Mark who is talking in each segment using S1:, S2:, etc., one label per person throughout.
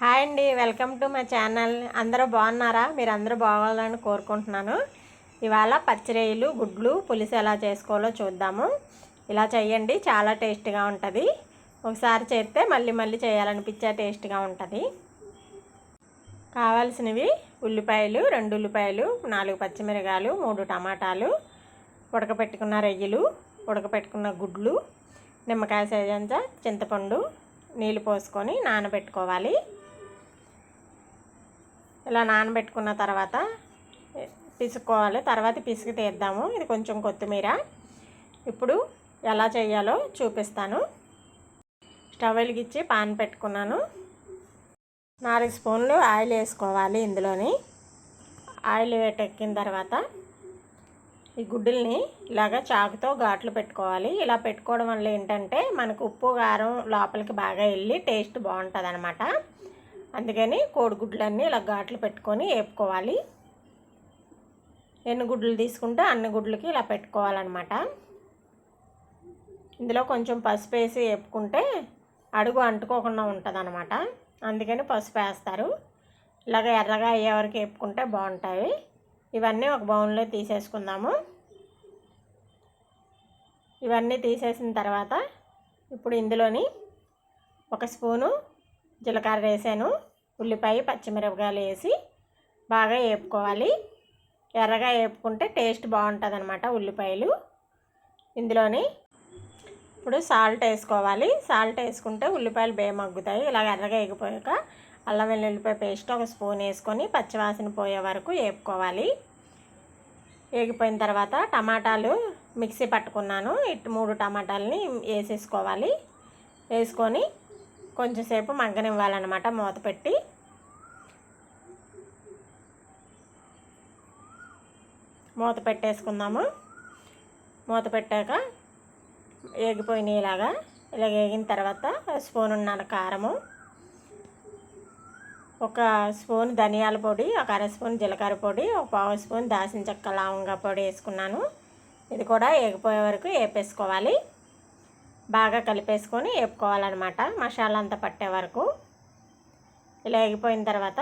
S1: Hi అండి welcome to my channel. అందరూ బాగున్నారా? మీరు అందరూ బాగోవాలని కోరుకుంటున్నాను. ఇవాళ పచ్చిరేయులు గుడ్లు పులుసు ఎలా చేసుకోవాలో చూద్దాము. ఇలా చేయండి చాలా టేస్ట్గా ఉంటుంది. ఒకసారి చేస్తే మళ్ళీ మళ్ళీ చేయాలనిపించే టేస్ట్గా ఉంటుంది. కావాల్సినవి ఉల్లిపాయలు రెండు ఉల్లిపాయలు నాలుగు పచ్చిమిరకాయలు మూడు టమాటాలు ఉడకపెట్టుకున్న రొయ్యలు ఉడకపెట్టుకున్న గుడ్లు నిమ్మకాయ సైజంత చింతపండు నీళ్ళు పోసుకొని నానబెట్టుకోవాలి. ఇలా నానబెట్టుకున్న తర్వాత పిసుకోవాలి తర్వాత పిసికి తీద్దాము. ఇది కొంచెం కొత్తిమీర. ఇప్పుడు ఎలా చేయాలో చూపిస్తాను. స్టవ్ వెలిగించి పాన్ పెట్టుకున్నాను. నాలుగు స్పూన్లు ఆయిల్ వేసుకోవాలి ఇందులోని. ఆయిల్ వేటెక్కిన తర్వాత ఈ గుడ్డుల్ని ఇలాగా చాకుతో ఘాట్లు పెట్టుకోవాలి. ఇలా పెట్టుకోవడం వల్ల ఏంటంటే మనకు ఉప్పు కారం లోపలికి బాగా వెళ్ళి టేస్ట్ బాగుంటుంది అనమాట అందుకని కోడిగుడ్లన్నీ ఇలా ఘాట్లు పెట్టుకొని వేపుకోవాలి ఎన్ని గుడ్లు తీసుకుంటే అన్ని గుడ్లకి ఇలా పెట్టుకోవాలన్నమాట. ఇందులో కొంచెం పసుపు వేసి వేపుకుంటే అడుగు అంటుకోకుండా ఉంటుంది అనమాట అందుకని పసుపు వేస్తారు. ఇలాగ ఎర్రగా అయ్యే వరకు వేపుకుంటే బాగుంటాయి. ఇవన్నీ ఒక బౌన్లో తీసేసుకుందాము. ఇవన్నీ తీసేసిన తర్వాత ఇప్పుడు ఇందులోని ఒక స్పూను జీలకర్ర వేసాను ఉల్లిపాయ పచ్చిమిరపకాయలు వేసి బాగా వేపుకోవాలి. ఎర్రగా వేపుకుంటే టేస్ట్ బాగుంటుంది అనమాట ఉల్లిపాయలు. ఇందులోని ఇప్పుడు సాల్ట్ వేసుకోవాలి. సాల్ట్ వేసుకుంటే ఉల్లిపాయలు బేమగ్గుతాయి ఇలా ఎర్రగా వేగిపోయాక అల్లం వెల్లుల్లిపాయ పేస్ట్ ఒక స్పూన్ వేసుకొని పచ్చివాసన పోయే వరకు వేపుకోవాలి. వేగిపోయిన తర్వాత టమాటాలు మిక్సీ పట్టుకున్నాను. ఇటు మూడు టమాటాలని వేసేసుకోవాలి. వేసుకొని కొంచెంసేపు మగ్గనివ్వాలన్నమాట మూత పెట్టి. మూత పెట్టేసుకుందాము. మూత పెట్టాక వేగిపోయినాయి ఇలాగా ఇలా వేగిన తర్వాత స్పూన్ ఉన్నాను కారము. ఒక స్పూన్ ధనియాల పొడి ఒక అర స్పూన్ జీలకర్ర పొడి ఒక పావు స్పూన్ దాసిన చెక్క లవంగా పొడి వేసుకున్నాను. ఇది కూడా వేగిపోయే వరకు వేపేసుకోవాలి బాగా కలిపేసుకొని వేపుకోవాలన్నమాట మసాలా అంతా పట్టే వరకు. ఇలా వేగిపోయిన తర్వాత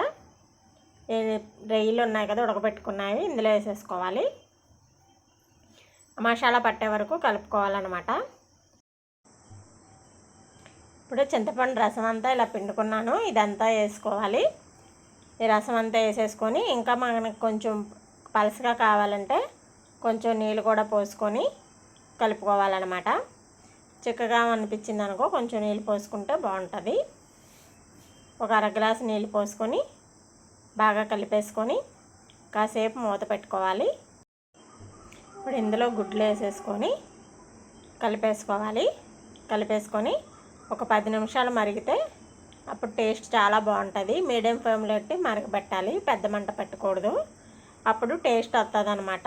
S1: రొయ్యలు ఉన్నాయి కదా ఉడకబెట్టుకున్నాయి ఇందులో వేసేసుకోవాలి. మసాలా పట్టే వరకు కలుపుకోవాలన్నమాట. ఇప్పుడు చింతపండు రసం అంతా ఇలా పిండుకున్నాను ఇదంతా వేసుకోవాలి. ఈ రసం అంతా వేసేసుకొని ఇంకా మనకు కొంచెం పలసగా కావాలంటే కొంచెం నీళ్ళు కూడా పోసుకొని కలుపుకోవాలన్నమాట. చిక్కగా అనిపించింది అనుకో కొంచెం నీళ్ళు పోసుకుంటే బాగుంటుంది. ఒక అర గ్లాసు నీళ్ళు పోసుకొని బాగా కలిపేసుకొని కాసేపు మూత పెట్టుకోవాలి. ఇప్పుడు ఇందులో గుడ్లు వేసేసుకొని కలిపేసుకోవాలి. కలిపేసుకొని ఒక పది నిమిషాలు మరిగితే అప్పుడు టేస్ట్ చాలా బాగుంటుంది. మీడియం ఫ్లేమ్లో పెట్టి మరగబెట్టాలి పెద్ద మంట పెట్టకూడదు. అప్పుడు టేస్ట్ వస్తుంది అనమాట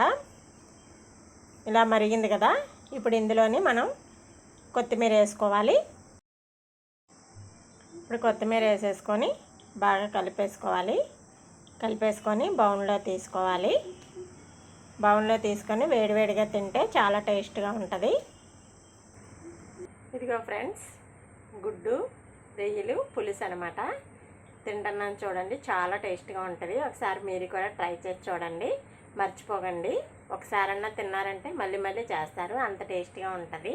S1: ఇలా మరిగింది కదా. ఇప్పుడు ఇందులోని మనం కొత్తిమీర వేసుకోవాలి. ఇప్పుడు కొత్తిమీర వేసేసుకొని బాగా కలిపేసుకోవాలి. కలిపేసుకొని బౌన్లో తీసుకోవాలి. బౌన్లో తీసుకొని వేడివేడిగా తింటే చాలా టేస్ట్గా ఉంటుంది. ఇదిగో ఫ్రెండ్స్ గుడ్డు రొయ్యలు పులుసు అనమాట తింటున్నాను చూడండి చాలా టేస్ట్గా ఉంటుంది. ఒకసారి మీరు కూడా ట్రై చేసి చూడండి. మర్చిపోకండి. ఒకసారన్నా తిన్నారంటే మళ్ళీ మళ్ళీ చేస్తారు. అంత టేస్ట్గా ఉంటుంది.